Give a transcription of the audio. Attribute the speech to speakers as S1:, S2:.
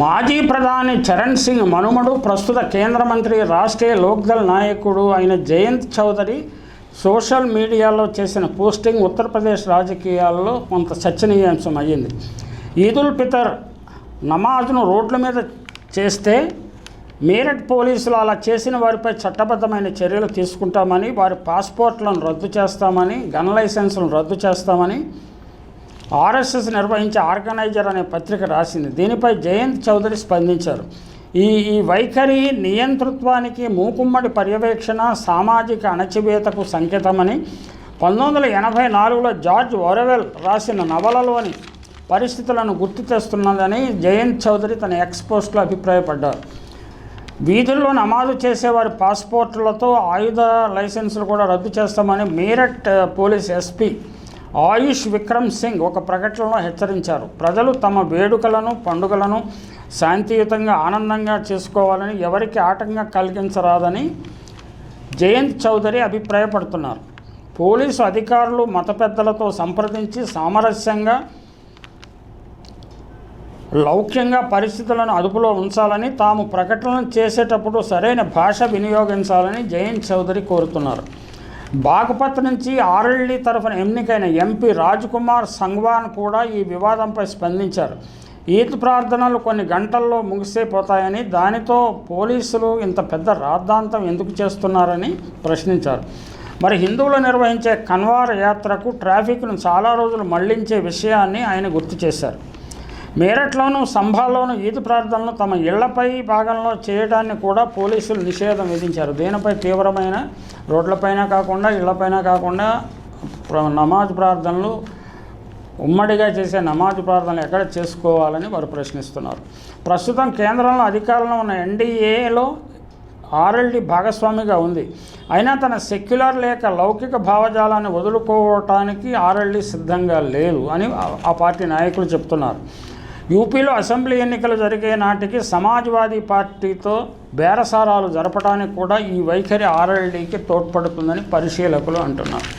S1: మాజీ ప్రధాని చరణ్ సింగ్ మనుమడు ప్రస్తుత కేంద్ర మంత్రి రాష్ట్రీయ లోక్దల్ నాయకుడు అయిన జయంత్ చౌదరి సోషల్ మీడియాలో చేసిన పోస్టింగ్ ఉత్తరప్రదేశ్ రాజకీయాల్లో కొంత చర్చనీయాంశం అయ్యింది. ఈదుల్ ఫితర్ నమాజ్ను రోడ్ల మీద చేస్తే మీరట్ పోలీసులు అలా చేసిన వారిపై చట్టబద్ధమైన చర్యలు తీసుకుంటామని వారి పాస్పోర్ట్లను రద్దు చేస్తామని గన్ లైసెన్సులను రద్దు చేస్తామని ఆర్ఎస్ఎస్ నిర్వహించే ఆర్గనైజర్ అనే పత్రిక రాసింది. దీనిపై జయంత్ చౌదరి స్పందించారు. ఈ ఈ వైఖరి నియంతృత్వానికి మూకుమ్మడి పర్యవేక్షణ సామాజిక అణచివేతకు సంకేతమని పంతొమ్మిది వందల ఎనభై నాలుగులో జార్జ్ ఒరవెల్ రాసిన నవలలోని పరిస్థితులను గుర్తు తెస్తున్నదని జయంత్ చౌదరి తన ఎక్స్పోస్ట్లో అభిప్రాయపడ్డారు. వీధుల్లో నమాజు చేసేవారి పాస్పోర్ట్లతో ఆయుధ లైసెన్సులు కూడా రద్దు చేస్తామని మీరట్ పోలీస్ ఎస్పీ ఆయుష్ విక్రమ్ సింగ్ ఒక ప్రకటనలో హెచ్చరించారు. ప్రజలు తమ వేడుకలను పండుగలను శాంతియుతంగా ఆనందంగా చేసుకోవాలని ఎవరికి ఆటంకం కలిగించరాదని జయంత్ చౌదరి అభిప్రాయపడుతున్నారు. పోలీసు అధికారులు మత పెద్దలతో సంప్రదించి సామరస్యంగా లౌక్యంగా పరిస్థితులను అదుపులో ఉంచాలని తాము ప్రకటనలు చేసేటప్పుడు సరైన భాష వినియోగించాలని జయంత్ చౌదరి కోరుతున్నారు. బాగపత్ నుంచి ఆర్ఎల్డీ తరఫున ఎన్నికైన ఎంపీ రాజ్కుమార్ సంగ్వాన్ కూడా ఈ వివాదంపై స్పందించారు. ఈద్ ప్రార్థనలు కొన్ని గంటల్లో ముగిసేపోతాయని దానితో పోలీసులు ఇంత పెద్ద రాద్ధాంతం ఎందుకు చేస్తున్నారని ప్రశ్నించారు. మరి హిందువులు నిర్వహించే కన్వార్ యాత్రకు ట్రాఫిక్ను చాలా రోజులు మళ్ళించే విషయాన్ని ఆయన గుర్తు చేశారు. మీరట్లోనూ సంభాల్లోనూ ఈద్ ప్రార్థనలు తమ ఇళ్ళపై భాగంలో చేయడాన్ని కూడా పోలీసులు నిషేధం విధించారు. దీనిపై తీవ్రమైన రోడ్లపైన కాకుండా ఇళ్ళపైన కాకుండా నమాజ్ ప్రార్థనలు ఉమ్మడిగా చేసే నమాజ్ ప్రార్థనలు ఎక్కడ చేసుకోవాలని వారు ప్రశ్నిస్తున్నారు. ప్రస్తుతం కేంద్రంలో అధికారంలో ఉన్న ఎన్డీఏలో ఆర్ఎల్డి భాగస్వామిగా ఉంది. అయినా తన సెక్యులర్ లేక లౌకిక భావజాలాన్ని వదులుకోవటానికి ఆర్ఎల్డి సిద్ధంగా లేదు అని ఆ పార్టీ నాయకులు చెప్తున్నారు. యూపీలో అసెంబ్లీ ఎన్నికలు జరిగే నాటికి సమాజ్వాదీ పార్టీతో బేరసారాలు జరపడానికి కూడా ఈ వైఖరి ఆర్ఎల్డీకి తోడ్పడుతుందని పరిశీలకులు అంటున్నారు.